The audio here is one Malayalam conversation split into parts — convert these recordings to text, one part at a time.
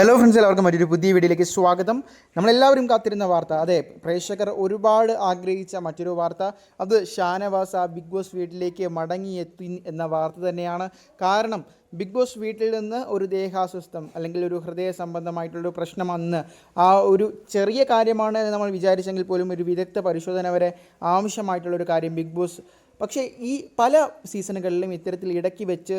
ഹലോ ഫ്രണ്ട്സ് എല്ലാവർക്കും മറ്റൊരു പുതിയ വീഡിയോയിലേക്ക് സ്വാഗതം. നമ്മളെല്ലാവരും കാത്തിരുന്ന വാർത്ത. അതെ പ്രേക്ഷകർ ഒരുപാട് ആഗ്രഹിച്ച മറ്റൊരു വാർത്ത. അത് ഷാനവാസ ബിഗ് ബോസ് വീട്ടിലേക്ക് മടങ്ങിയെത്തി എന്ന വാർത്ത തന്നെയാണ്. കാരണം ബിഗ് ബോസ് വീട്ടിൽ നിന്ന് ഒരു ദേഹാസ്വസ്ഥം അല്ലെങ്കിൽ ഒരു ഹൃദയ സംബന്ധമായിട്ടുള്ളൊരു പ്രശ്നം അന്ന് ആ ഒരു ചെറിയ കാര്യമാണ് നമ്മൾ വിചാരിച്ചെങ്കിൽ പോലും ഒരു വിദഗ്ധ പരിശോധന വരെ ആവശ്യമായിട്ടുള്ളൊരു കാര്യം ബിഗ് ബോസ് പക്ഷേ ഈ പല സീസണുകളിലും ഇത്തരത്തിൽ ഇടയ്ക്ക് വെച്ച്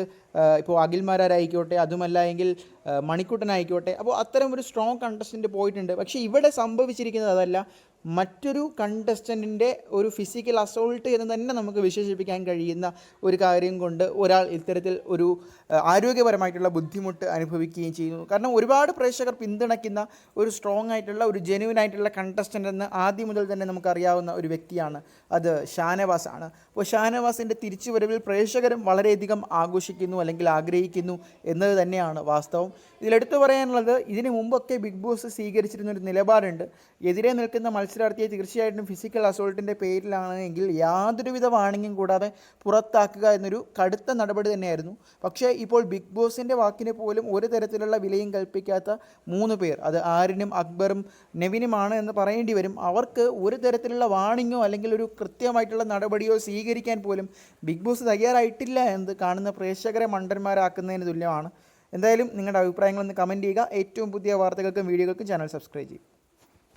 ഇപ്പോൾ അഖിൽമാരായിക്കോട്ടെ അതുമല്ല എങ്കിൽ മണിക്കുട്ടനായിക്കോട്ടെ അപ്പോൾ അത്തരം ഒരു സ്ട്രോങ് കണ്ടസ്റ്റന്റ് പോയിട്ടുണ്ട്. പക്ഷേ ഇവിടെ സംഭവിച്ചിരിക്കുന്നത് അതല്ല. മറ്റൊരു കണ്ടസ്റ്റന്റിന്റെ ഒരു ഫിസിക്കൽ അസോൾട്ട് എന്ന് തന്നെ നമുക്ക് വിശേഷിപ്പിക്കാൻ കഴിയുന്ന ഒരു കാര്യം കൊണ്ട് ഒരാൾ ഇത്തരത്തിൽ ഒരു ആരോഗ്യപരമായിട്ടുള്ള ബുദ്ധിമുട്ട് അനുഭവിക്കുകയും ചെയ്യുന്നു. കാരണം ഒരുപാട് പ്രേക്ഷകർ പിന്തുണയ്ക്കുന്ന ഒരു സ്ട്രോങ് ആയിട്ടുള്ള ഒരു ജെനുവിൻ ആയിട്ടുള്ള കണ്ടസ്റ്റന്റ് എന്ന് ആദ്യം മുതൽ തന്നെ നമുക്കറിയാവുന്ന ഒരു വ്യക്തിയാണ് അത് ഷാനവാസ് ആണ്. അപ്പോൾ ഷാനവാസിന്റെ തിരിച്ചുവരവിൽ പ്രേക്ഷകരും വളരെയധികം ആഘോഷിക്കുന്നു അല്ലെങ്കിൽ ആഗ്രഹിക്കുന്നു എന്നത് തന്നെയാണ് വാസ്തവം. ഇതിലെടുത്തു പറയാനുള്ളത് ഇതിനു മുമ്പൊക്കെ ബിഗ് ബോസ് സ്വീകരിച്ചിരുന്ന ഒരു നിലപാടുണ്ട്. എതിരെ നിൽക്കുന്ന മത്സരാർത്ഥിയെ തീർച്ചയായിട്ടും ഫിസിക്കൽ അസോൾട്ടിന്റെ പേരിലാണ് എങ്കിൽ യാതൊരുവിധ വാണിംഗും കൂടാതെ പുറത്താക്കുക എന്നൊരു കടുത്ത നടപടി തന്നെയായിരുന്നു. പക്ഷേ ഇപ്പോൾ ബിഗ് ബോസിന്റെ വാക്കിന് പോലും ഒരു തരത്തിലുള്ള വിലയും കൽപ്പിക്കാത്ത മൂന്ന് പേർ അത് ആരിനും അക്ബറും നെവിനുമാണ് എന്ന് പറയേണ്ടി വരും. അവർക്ക് ഒരു തരത്തിലുള്ള വാണിങ്ങോ അല്ലെങ്കിൽ ഒരു കൃത്യമായിട്ടുള്ള നടപടിയോ സ്വീകരിക്കാൻ പോലും ബിഗ് ബോസ് തയ്യാറായിട്ടില്ല എന്ന് കാണുന്ന പ്രേക്ഷകരെ മണ്ടന്മാരാക്കുന്നതിന് തുല്യമാണ്. എന്തായാലും നിങ്ങളുടെ അഭിപ്രായങ്ങളൊന്ന് കമന്റ് ചെയ്യുക. ഏറ്റവും പുതിയ വാർത്തകൾക്കും വീഡിയോകൾക്കും ചാനൽ സബ്സ്ക്രൈബ് ചെയ്യും